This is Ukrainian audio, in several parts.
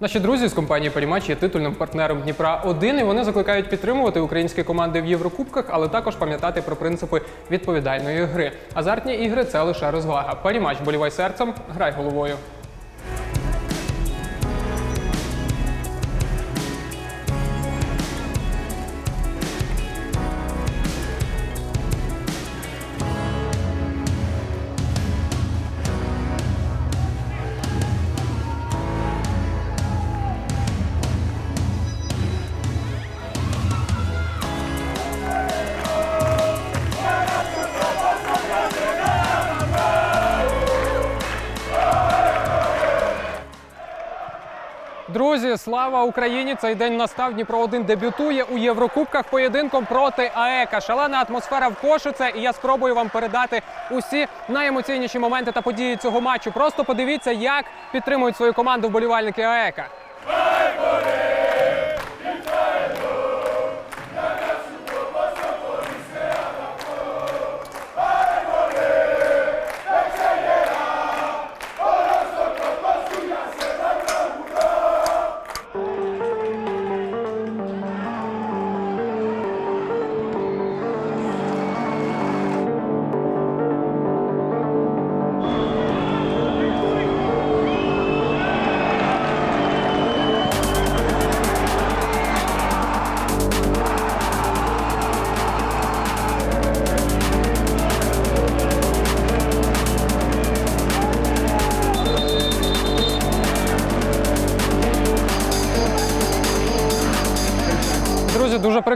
Наші друзі з компанії Парімач є титульним партнером Дніпра 1 і вони закликають підтримувати українські команди в Єврокубках, але також пам'ятати про принципи відповідальної гри. Азартні ігри це лише розвага. Парімач, болівай серцем, грай головою. Слава Україні! Цей день настав. Дніпро 1 дебютує у Єврокубках поєдинком проти АЕКа. Шалена атмосфера в Кошице, і я спробую вам передати усі найемоційніші моменти та події цього матчу. Просто подивіться, як підтримують свою команду вболівальники АЕКа.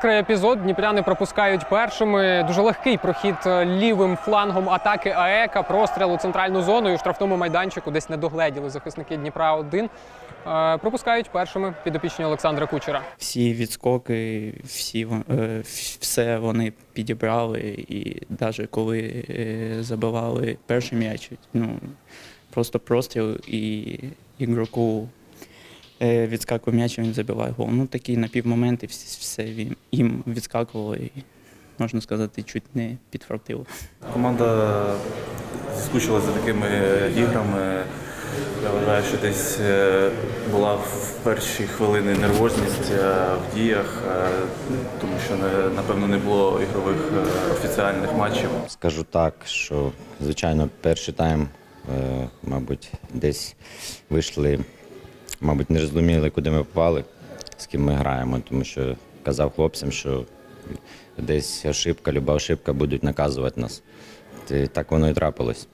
Прикрий епізод. Дніпряни пропускають першими. Дуже легкий прохід е, лівим флангом атаки АЕКа, простріл у центральну зону і у штрафному майданчику десь не догледіли захисники Дніпра 1 Пропускають першими підопічні Олександра Кучера. всі відскоки, всі е, вс- все вони підібрали, і навіть коли е, забивали перший м'яч, ну просто простріл і ігроку е, відскакує м'яч, і він забиває гол. Ну такі напівмоменти, всі- все їм відскакувало і можна сказати, чуть не підфартило. Команда скучила за такими іграми. Я вважаю, що десь е, була в перші хвилини нервозність е, в діях, е, тому що напевно не було ігрових е, офіціальних матчів. Скажу так, що звичайно перший тайм, е, мабуть, десь вийшли, мабуть, не розуміли, куди ми попали, з ким ми граємо, тому що казав хлопцям, що десь ошибка, люба ошибка будуть наказувати нас. Та Так воно і трапилось.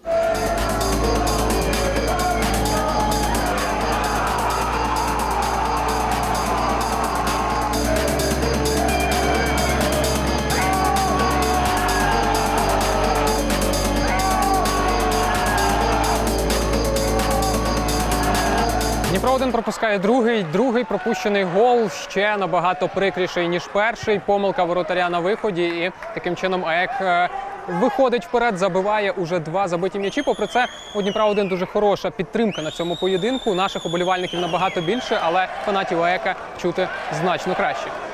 1 пропускає другий. Другий пропущений гол ще набагато прикріший, ніж перший. Помилка воротаря на виході. І таким чином АЕК е, виходить вперед, забиває уже два забиті м'ячі. Попри це, у Дніпра 1 дуже хороша підтримка на цьому поєдинку. Наших уболівальників набагато більше, але фанатів АЕКа чути значно краще.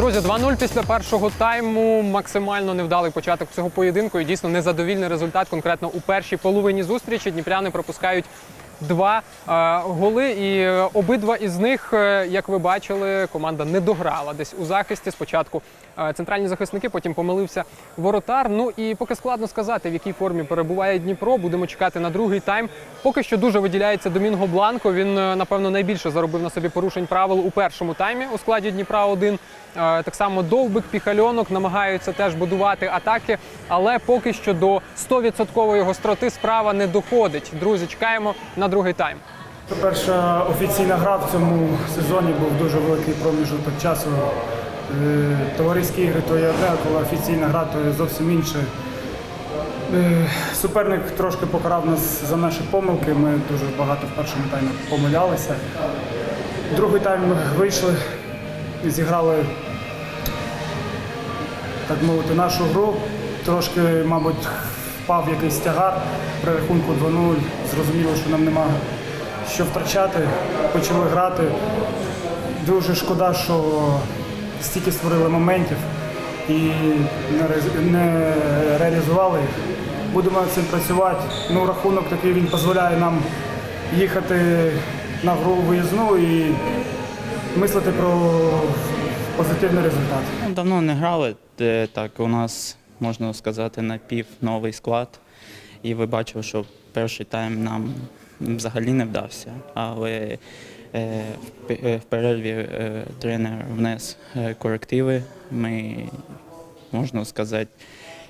Друзі, 2-0 після першого тайму. Максимально невдалий початок цього поєдинку і дійсно незадовільний результат. Конкретно у першій половині зустрічі дніпряни пропускають два е, голи, і обидва із них, е, як ви бачили, команда не дограла десь у захисті. Спочатку центральні захисники, потім помилився воротар. Ну і поки складно сказати, в якій формі перебуває Дніпро. Будемо чекати на другий тайм. Поки що дуже виділяється Домінго Бланко. Він е, напевно найбільше заробив на собі порушень правил у першому таймі у складі Дніпра 1 Е, Так само Довбик, Піхальонок намагаються теж будувати атаки, але поки що до 100% гостроти справа не доходить. Друзі, чекаємо на другий тайм. Перша офіційна гра в цьому сезоні був дуже великий проміжок часу. Е, Товариські ігри то є одне, коли офіційна гра, то є зовсім інше. Е, Суперник трошки покарав нас за наші помилки. Ми дуже багато в першому таймі помилялися. Другий тайм вийшли, зіграли, так мовити, нашу гру. трошки, мабуть, впав якийсь тягар при рахунку 2-0. Зрозуміло, що нам нема що втрачати. Почали грати. Дуже шкода, що стільки створили моментів і не, реалізували їх. Будемо над цим працювати. Ну, рахунок такий він дозволяє нам їхати на гру виїзну і мислити про позитивний результат. Ну, Давно не грали. Так, у нас, можна сказати, напів новий склад. І ви бачили, що перший тайм нам взагалі не вдався. Але в пе- е, в перерві е, тренер внес е, корективи. Ми, можна сказати,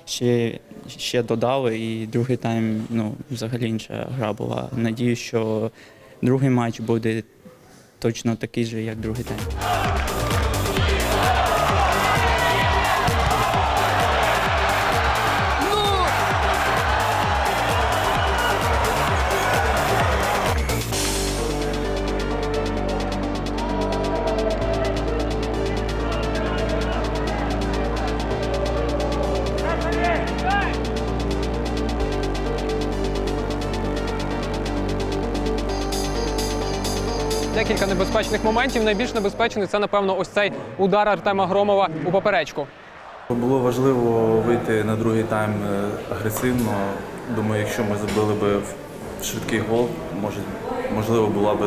ще, ще додали, і другий тайм ну, взагалі інша гра була. Надію, що другий матч буде точно такий же, як другий тайм. Декілька небезпечних моментів. Найбільш небезпечний це, напевно, ось цей удар Артема Громова у поперечку. Було важливо вийти на другий тайм е, агресивно. Думаю, якщо ми забили би швидкий гол, може, можливо, була б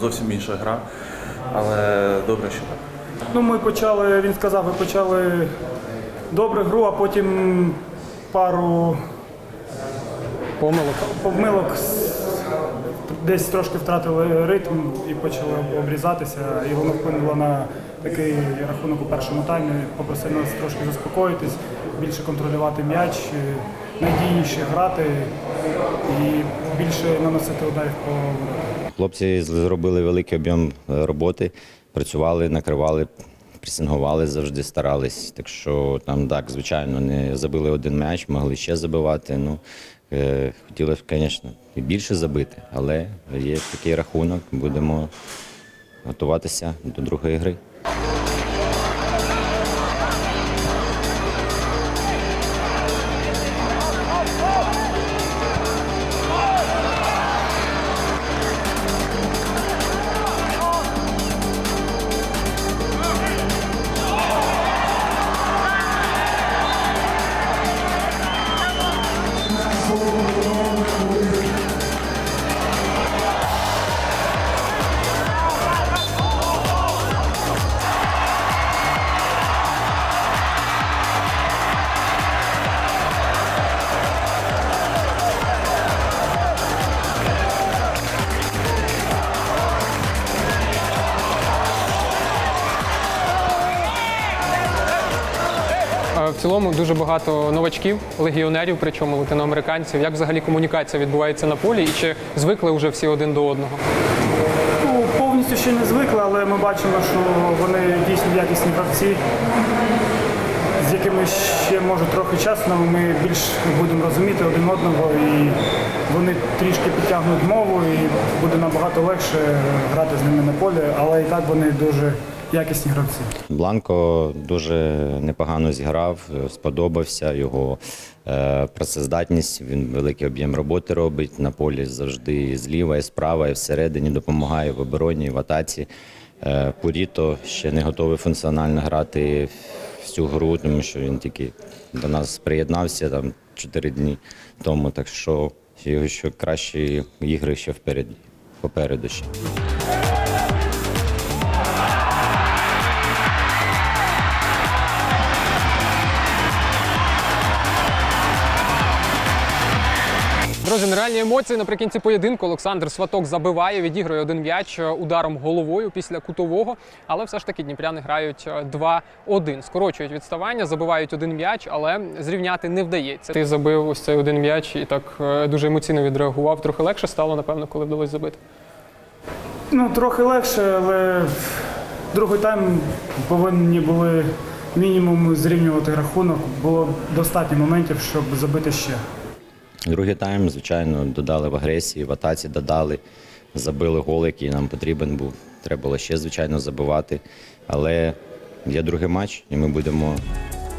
зовсім інша гра. Але добре, що так. Ну, ми почали, він сказав, ви почали добре гру, а потім пару Помилок. помилок десь трошки втратили ритм і почали обрізатися. І воно вплинуло на такий рахунок у першому таймі. Попросив нас трошки заспокоїтись, більше контролювати м'яч, надійніше грати і більше наносити ударів по. Хлопці зробили великий об'єм е, роботи, працювали, накривали, пресингували, завжди старались. Так що там так, звичайно, не забили один м'яч, могли ще забивати. Ну, е, хотіли, звісно, і більше забити, але є такий рахунок, будемо готуватися до другої гри. Цілому дуже багато новачків, легіонерів, причому латиноамериканців. Як взагалі комунікація відбувається на полі, і чи звикли вже всі один до одного? Ну, повністю ще не звикли, але ми бачимо, що вони дійсно якісні гравці, з якими ще може трохи часу, але ми більш будемо розуміти один одного і вони трішки підтягнуть мову і буде набагато легше грати з ними на полі, але і так вони дуже якісні гравці. Бланко дуже непогано зіграв, сподобався його е, працездатність. Він великий об'єм роботи робить на полі завжди зліва, і справа, і всередині допомагає в обороні, в атаці. Е, Пуріто ще не готовий функціонально грати всю гру, тому що він тільки до нас приєднався там 4 дні тому. Так що його ще кращі ігри ще впереді, попереду ще. Друзі, нереальні емоції наприкінці поєдинку. Олександр Сваток забиває, відігрує один м'яч е, ударом головою після кутового. Але все ж таки дніпряни грають е, 2-1. Скорочують відставання, забивають один м'яч, але зрівняти не вдається. Ти забив ось цей один м'яч і так е, дуже емоційно відреагував. Трохи легше стало, напевно, коли вдалося забити. Ну, трохи легше, але другий тайм повинні були мінімум зрівнювати рахунок. Було достатньо моментів, щоб забити ще. Другий тайм, звичайно, додали в агресії, в атаці додали, забили гол, який нам потрібен був. Треба було ще, звичайно, забивати. Але є другий матч, і ми будемо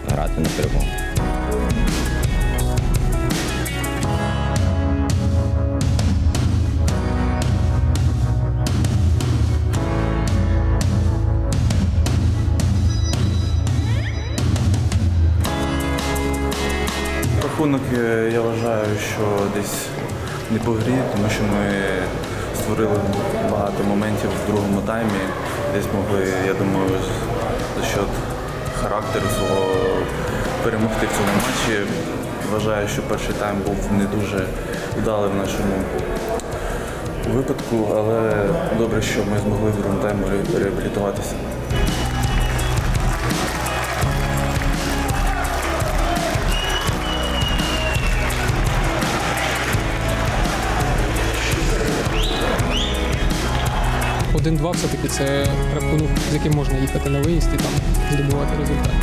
грати на перемогу. Рахунок е, я вважаю, що десь не по грі, тому що ми створили багато моментів в другому таймі. Десь могли, я думаю, за счет характеру свого перемогти в цьому матчі. Вважаю, що перший тайм був не дуже вдалий в нашому випадку, але добре, що ми змогли в другому таймі реабілітуватися. Один-два все-таки це рахунок, з яким можна їхати на виїзд і там здобувати результат.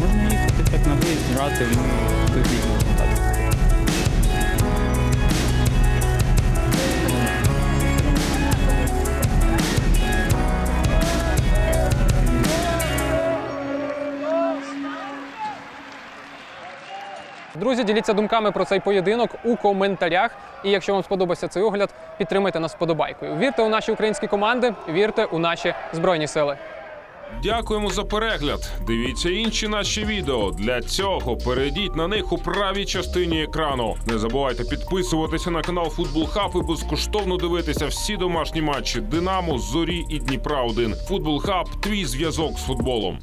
Можна їхати так на виїзд, грати, ну, вигідно Друзі, діліться думками про цей поєдинок у коментарях. І якщо вам сподобався цей огляд, підтримайте нас вподобайкою. Вірте у наші українські команди, вірте у наші збройні сили. Дякуємо за перегляд. Дивіться інші наші відео. Для цього перейдіть на них у правій частині екрану. Не забувайте підписуватися на канал Футбол Хаб і безкоштовно дивитися всі домашні матчі Динамо, Зорі і Дніпра 1 Футбол Хаб твій зв'язок з футболом.